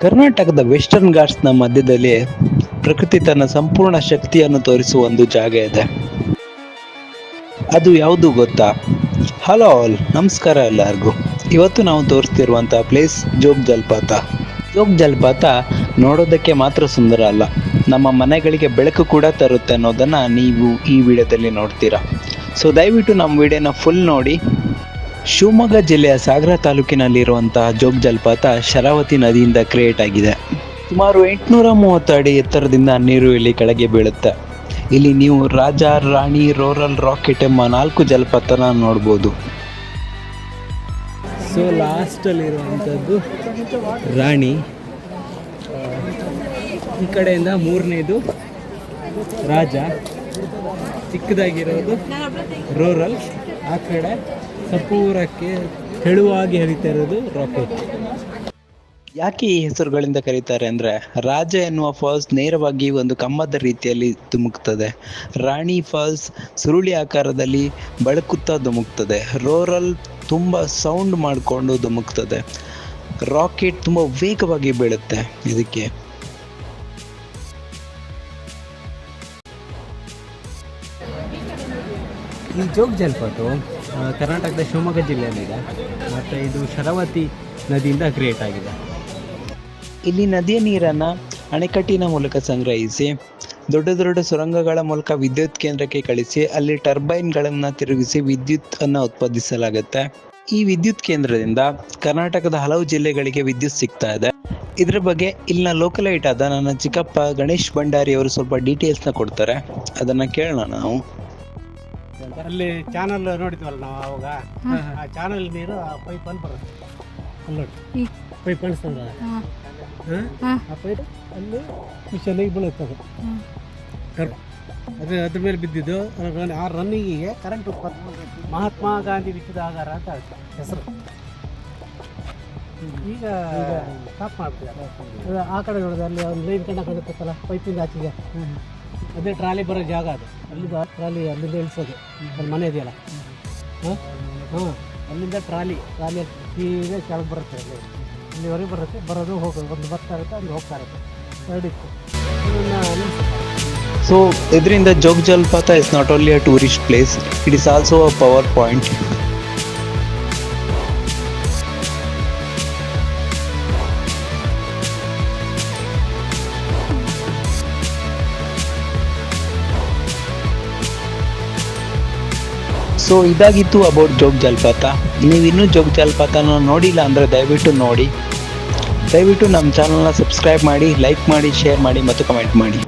ಕರ್ನಾಟಕದ ವೆಸ್ಟರ್ನ್ ಘಾಟ್ಸ್ನ ಮಧ್ಯದಲ್ಲಿ ಪ್ರಕೃತಿ ತನ್ನ ಸಂಪೂರ್ಣ ಶಕ್ತಿಯನ್ನು ತೋರಿಸುವ ಒಂದು ಜಾಗ ಇದೆ. ಅದು ಯಾವುದು ಗೊತ್ತಾ? ಹಲೋ ಆಲ್ ನಮಸ್ಕಾರ ಎಲ್ಲರಿಗೂ. ಇವತ್ತು ನಾವು ತೋರಿಸ್ತಿರುವಂತಹ ಪ್ಲೇಸ್ ಜೋಗ್ ಜಲಪಾತ. ಜೋಗ್ ಜಲಪಾತ ನೋಡೋದಕ್ಕೆ ಮಾತ್ರ ಸುಂದರ ಅಲ್ಲ. ನಮ್ಮ ಮನೆಗಳಿಗೆ ಬೆಳಕು ಕೂಡ ತರುತ್ತೆ ಅನ್ನೋದನ್ನ ನೀವು ಈ ವಿಡಿಯೋದಲ್ಲಿ ನೋಡ್ತೀರಾ. ಸೊ ದಯವಿಟ್ಟು ನಮ್ಮ ವಿಡಿಯೋನ ಫುಲ್ ನೋಡಿ. ಶಿವಮೊಗ್ಗ ಜಿಲ್ಲೆಯ ಸಾಗರ ತಾಲೂಕಿನಲ್ಲಿರುವಂತಹ ಜೋಗ್ ಜಲಪಾತ ಶರಾವತಿ ನದಿಯಿಂದ ಕ್ರಿಯೇಟ್ ಆಗಿದೆ. ಸುಮಾರು ಎಂಟುನೂರ ಮೂವತ್ತು ಅಡಿ ಎತ್ತರದಿಂದ ನೀರು ಇಲ್ಲಿ ಕೆಳಗೆ ಬೀಳುತ್ತೆ. ಇಲ್ಲಿ ನೀವು ರಾಜ, ರಾಣಿ, ರೋರಲ್, ರಾಕೆಟ್ ಎಂಬ ನಾಲ್ಕು ಜಲಪಾತನ ನೋಡ್ಬೋದು. ಸೊ ಲಾಸ್ಟಲ್ಲಿರುವಂಥದ್ದು ರಾಣಿ. ಈ ಕಡೆಯಿಂದ ಮೂರನೇದು ರಾಜ. ಚಿಕ್ಕದಾಗಿರೋದು ರೂರಲ್ ಆ ಕಡೆ ಸಪೂರಕ್ಕೆ ತೆಳುವಾಗಿ ಹರಿತಾ ಇರೋದು ರಾಕೆಟ್ ಯಾಕೆ ಈ ಹೆಸರುಗಳಿಂದ ಕರೀತಾರೆ ಅಂದ್ರೆ ರಾಜ ಎನ್ನುವ ಫಾಲ್ಸ್ ನೇರವಾಗಿ ಒಂದು ಕಮ್ಮದ ರೀತಿಯಲ್ಲಿ ಧುಮುಕ್ತದೆ. ರಾಣಿ ಫಾಲ್ಸ್ ಸುರುಳಿ ಆಕಾರದಲ್ಲಿ ಬಳಕುತ್ತಾ ಧುಮುಕ್ತದೆ. ರೋರಲ್ ತುಂಬ ಸೌಂಡ್ ಮಾಡಿಕೊಂಡು ಧುಮುಕ್ತದೆ. ರಾಕೆಟ್ ತುಂಬ ವೇಗವಾಗಿ ಬೀಳುತ್ತೆ ಇದಕ್ಕೆ. ಈ ಜೋಗ ಜಲಪಾತವು ಕರ್ನಾಟಕದ ಶಿವಮೊಗ್ಗ ಜಿಲ್ಲೆಯಲ್ಲಿದೆ. ಮತ್ತು ಇದು ಶರಾವತಿ ನದಿಯಿಂದ ಕ್ರಿಯೇಟ್ ಆಗಿದೆ. ಇಲ್ಲಿ ನದಿಯ ನೀರನ್ನು ಅಣೆಕಟ್ಟಿನ ಮೂಲಕ ಸಂಗ್ರಹಿಸಿ, ದೊಡ್ಡ ದೊಡ್ಡ ಸುರಂಗಗಳ ಮೂಲಕ ವಿದ್ಯುತ್ ಕೇಂದ್ರಕ್ಕೆ ಕಳಿಸಿ, ಅಲ್ಲಿ ಟರ್ಬೈನ್ಗಳನ್ನು ತಿರುಗಿಸಿ ವಿದ್ಯುತ್ ಅನ್ನು ಉತ್ಪಾದಿಸಲಾಗುತ್ತೆ. ಈ ವಿದ್ಯುತ್ ಕೇಂದ್ರದಿಂದ ಕರ್ನಾಟಕದ ಹಲವು ಜಿಲ್ಲೆಗಳಿಗೆ ವಿದ್ಯುತ್ ಸಿಗ್ತಾ ಇದೆ. ಇದರ ಬಗ್ಗೆ ಇಲ್ಲಿನ ಲೋಕಲೈಟ್ ಆದ ನನ್ನ ಚಿಕ್ಕಪ್ಪ ಗಣೇಶ್ ಭಂಡಾರಿ ಅವರು ಸ್ವಲ್ಪ ಡೀಟೇಲ್ಸ್ನ ಕೊಡ್ತಾರೆ. ಅದನ್ನು ಕೇಳೋಣ ನಾವು. ಅಲ್ಲಿ ಚಾನಲ್ ನೋಡಿದ್ವಲ್ಲ ನಾವು ಅವಾಗ? ಆ ಚಾನಲ್ ನೀರು ಆ ಪೈಪ್ ಅಲ್ಲಿ ಬರುತ್ತೆ. ಅಲ್ಲಿ ನೋಡಿ. ಪೈಪ್ ಅನ್ಸ್ತದ ಆ ಪೈಪ್ ಅಲ್ಲಿ ಮಿಷನಿಗೆ ಬೀಳುತ್ತದೆ ಕರ್- ಅದು. ಅದ್ರ ಮೇಲೆ ಬಿದ್ದಿದ್ದು. ಆ ರನ್ನಿಂಗಿಗೆ ಕರೆಂಟ್ ಮಹಾತ್ಮ ಗಾಂಧಿ ವಿಶ್ವದ ಆಗಾರ ಅಂತ ಹೆಸರು. ಈಗ ಸ್ಟಾಪ್ ಮಾಡ್ತೀವಿ ಆ ಕಡೆ ನೋಡಿದ್ರೆ ಅಲ್ಲಿ ಒಂದು ಲೈನ್ ಕಂಡ ಕಾಣುತ್ತಲ್ಲ ಪೈಪಿಂದ ಆಚೆಗೆ ಅದೇ ಟ್ರಾಲಿ ಬರೋ ಜಾಗ ಅದು. ಅಲ್ಲಿಂದ ಟ್ರಾಲಿ ಅಲ್ಲಿಂದ ಇಳಿಸೋದು. ಅಲ್ಲಿ ಮನೆ ಇದೆಯಲ್ಲ? ಹಾಂ? ಹಾಂ, ಅಲ್ಲಿಂದ ಟ್ರಾಲಿ ಟ್ರಾಲಿ ಸೀದಾ ಕೆಳಗೆ ಬರುತ್ತೆ ಅಲ್ಲಿ. ಇಲ್ಲಿವರೆಗೆ ಬರುತ್ತೆ. ಬರೋದು ಹೋಗೋದು. ಒಂದು ಬರ್ತಾ ಇರುತ್ತೆ ಅಲ್ಲಿ ಹೋಗ್ತಾ ಇರುತ್ತೆ. ನಿಲ್ಲಿಸ್ತಾರೆ ಸೊ ಇದರಿಂದ ಜೋಗ್ ಜಲಪಾತ is not only a tourist place it is also a power point so ಇದಾಗಿತ್ತು ಅಬೌಟ್ ಜೋಗ್ ಜಲಪಾತ. ನೀವು ಇನ್ನೂ ಜೋಗ್ ಜಲಪಾತನ ನೋಡಿಲ್ಲ ಅಂದರೆ ದಯವಿಟ್ಟು ನೋಡಿ. ದಯವಿಟ್ಟು ನಮ್ಮ ಚಾನಲ್ನ ಸಬ್ಸ್ಕ್ರೈಬ್ ಮಾಡಿ ಲೈಕ್ ಮಾಡಿ ಶೇರ್ ಮಾಡಿ ಮತ್ತು ಕಮೆಂಟ್ ಮಾಡಿ.